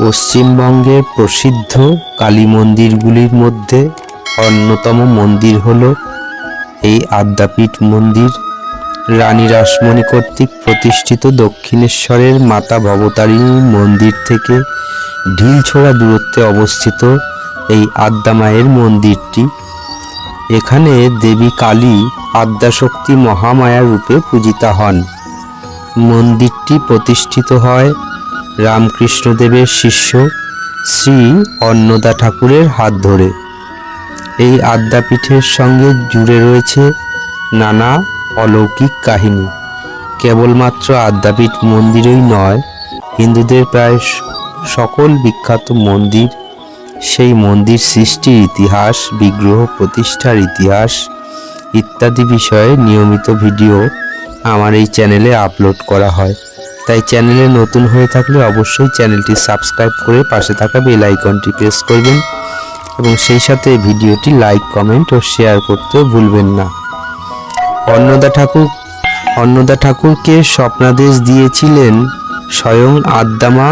পশ্চিমবঙ্গের প্রসিদ্ধ কালী মন্দিরগুলির মধ্যে অন্যতম মন্দির হল এই আদ্যাপীঠ মন্দির। রানী রাসমণি কর্তৃক প্রতিষ্ঠিত দক্ষিণেশ্বরের মাতা ভবতারিণী মন্দির থেকে ঢিলছোড়া দূরত্বে অবস্থিত এই আদ্যামায়ের মন্দিরটি। এখানে দেবী কালী আদ্যাশক্তি মহামায়া রূপে পূজিতা হন। মন্দিরটি প্রতিষ্ঠিত হয় রামকৃষ্ণদেবের শিষ্য শ্রী অন্নদা ঠাকুরের হাত ধরে। এই আদ্যাপীঠের সঙ্গে জুড়ে রয়েছে নানা অলৌকিক কাহিনী। কেবলমাত্র আদ্যাপীঠ মন্দিরই নয়, হিন্দুদের প্রায় সকল বিখ্যাত মন্দির, সেই মন্দির সৃষ্টির ইতিহাস, বিগ্রহ প্রতিষ্ঠার ইতিহাস ইত্যাদি বিষয়ে নিয়মিত ভিডিও আমার এই চ্যানেলে আপলোড করা হয়। তাই চ্যানেলে নতুন হয়ে থাকলে অবশ্যই চ্যানেলটি সাবস্ক্রাইব করে পাশে থাকা বেল আইকনটি প্রেস করবেন এবং সেই সাথে ভিডিওটি লাইক, কমেন্ট ও শেয়ার করতে ভুলবেন না। অন্নদা ঠাকুর, অন্নদা ঠাকুরকে স্বপ্নাদেশ দিয়েছিলেন স্বয়ং আদ্দামা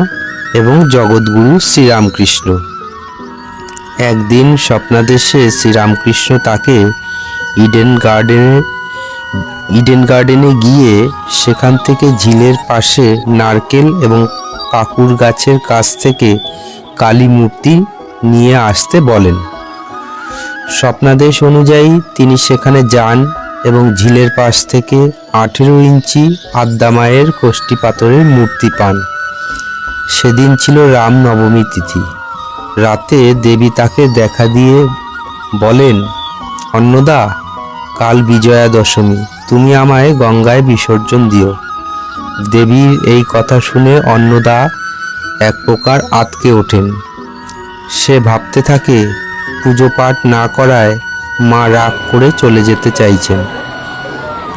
এবং জগৎগুরু শ্রীরামকৃষ্ণ। একদিন স্বপ্নাদেশে শ্রীরামকৃষ্ণ তাকে ইডেন গার্ডেনে ইডেন গার্ডেনে গিয়ে সেখান থেকে ঝিলের পাশে নারকেল এবং কাকুর গাছের কাছ থেকে কালী মূর্তি নিয়ে আসতে বলেন। স্বপ্নাদেশ অনুযায়ী তিনি সেখানে যান এবং ঝিলের পাশ থেকে আঠেরো ইঞ্চি আদ্দামায়ের কোষ্ঠী পাথরের মূর্তি পান। সেদিন ছিল রাম নবমী তিথি। রাতে দেবী তাকে দেখা দিয়ে বলেন, অন্নদা, কাল বিজয়া দশমী তুমি আমায় গঙ্গায় বিসর্জন দিও। দেবীর এই কথা শুনে অন্নদা এক প্রকার আতকে ওঠেন। সে ভাবতে থাকে, পুজো পাঠ না করায় মা রাগ করে চলে যেতে চাইছেন।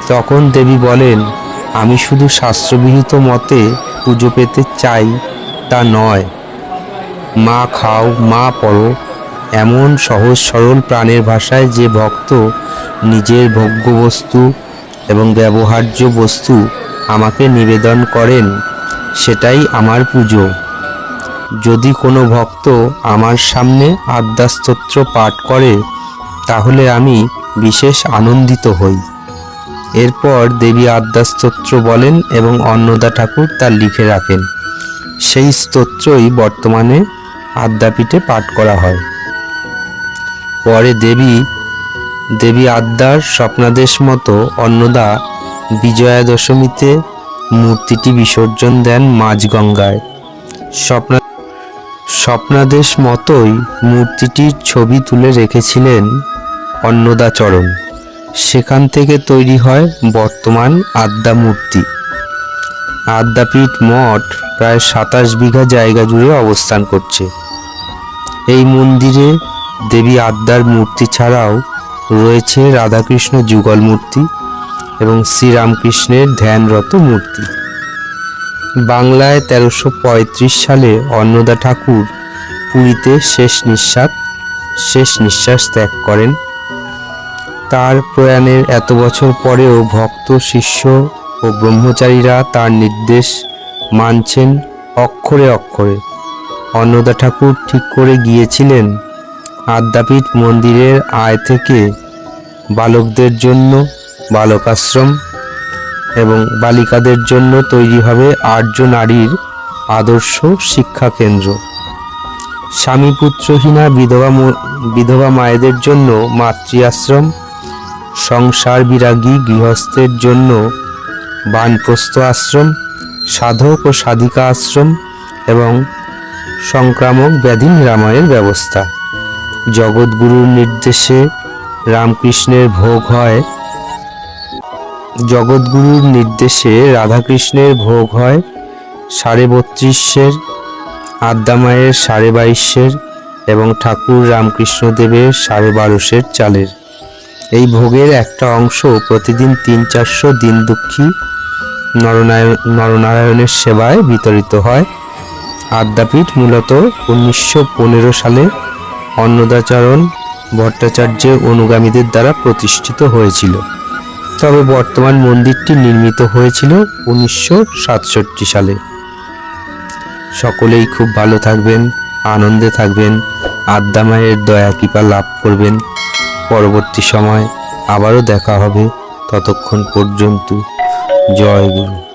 তখন দেবী বলেন, আমি শুধু শাস্ত্রবিহিত মতে পুজো পেতে চাই তা নয়। মা খাও, মা পড়ো, এমন সহজ সরল প্রাণের ভাষায় যে ভক্ত নিজের ভোগ্য বস্তু এবং ব্যবহার্য বস্তু আমাকে নিবেদন করেন, সেটাই আমার পুজো। যদি কোনো ভক্ত আমার সামনে আদ্যাস্তোত্র পাঠ করে, তাহলে আমি বিশেষ আনন্দিত হই। এরপর দেবী আদ্যাস্তোত্র বলেন এবং অন্নদা ঠাকুর তা লিখে রাখেন। সেই স্তোত্রই বর্তমানে আদ্যাপীঠে পাঠ করা হয়। পরে দেবী দেবী আদ্যার স্বপ্নাদেশ মতো অন্নদা বিজয়া দশমীতে মূর্তিটি বিসর্জন দেন মাঝগঙ্গায়। স্বপ্না স্বপ্নাদেশ মতোই মূর্তিটির ছবি তুলে রেখেছিলেন অন্নদাচরণ সেখান থেকে তৈরি হয় বর্তমান আদ্যা মূর্তি। আদ্যাপীঠ মঠ প্রায় সাতাশ বিঘা জায়গা জুড়ে অবস্থান করছে। এই মন্দিরে দেবী আদ্যার মূর্তি ছাড়াও রয়েছে রাধাকৃষ্ণ যুগল মূর্তি এবং শ্রীরামকৃষ্ণের ধ্যানরত মূর্তি। বাংলায় তেরোশো পঁয়ত্রিশ সালে অন্নদা ঠাকুর পুরীতে শেষ নিঃশ্বাস শেষ নিঃশ্বাস ত্যাগ করেন। তার প্রয়াণের এত বছর পরেও ভক্ত, শিষ্য ও ব্রহ্মচারীরা তার নির্দেশ মানছেন অক্ষরে অক্ষরে। অন্নদা ঠাকুর ঠিক করে গিয়েছিলেন আদ্যাপীঠ মন্দিরের আয় থেকে বালকদের জন্য বালকাশ্রম এবং বালিকাদের জন্য তৈরি হবে আর্য নারীর আদর্শ শিক্ষা কেন্দ্র। স্বামী পুত্রহীনা বিধবা বিধবা মায়েদের জন্য মাতৃ আশ্রম সংসার বিরাগী গৃহস্থের জন্য বানপ্রস্থ আশ্রম, সাধক ও সাধিকা আশ্রম এবং সংক্রামক ব্যাধি নিরাময়ের ব্যবস্থা। জগৎগুরুর নির্দেশে রামকৃষ্ণের ভোগ হয়। জগৎগুরুর নির্দেশে রাধাকৃষ্ণের ভোগ হয় সাড়ে বত্রিশের আদ্যামায়ের সাড়ে বাইশের এবং ঠাকুর রামকৃষ্ণদেবের সাড়ে বারোশের চালের। এই ভোগের একটা অংশ প্রতিদিন তিন চারশো দিন দুঃখী নরনারায়ণ নরনারায়ণের সেবায় বিতরিত হয়। আদ্যাপীঠ মূলত উনিশশো পনেরো সালে অন্নদাচরণ ভট্টাচার্যের অনুগামীদের দ্বারা প্রতিষ্ঠিত হয়েছিল। তবে বর্তমান মন্দিরটি নির্মিত হয়েছিল উনিশশো সাতষট্টি সালে। সকলেই খুব ভালো থাকবেন, আনন্দে থাকবেন, আদ্যা মায়ের দয়া, কৃপা লাভ করবেন। পরবর্তী সময় আবারও দেখা হবে। ততক্ষণ পর্যন্ত জয় গুরু।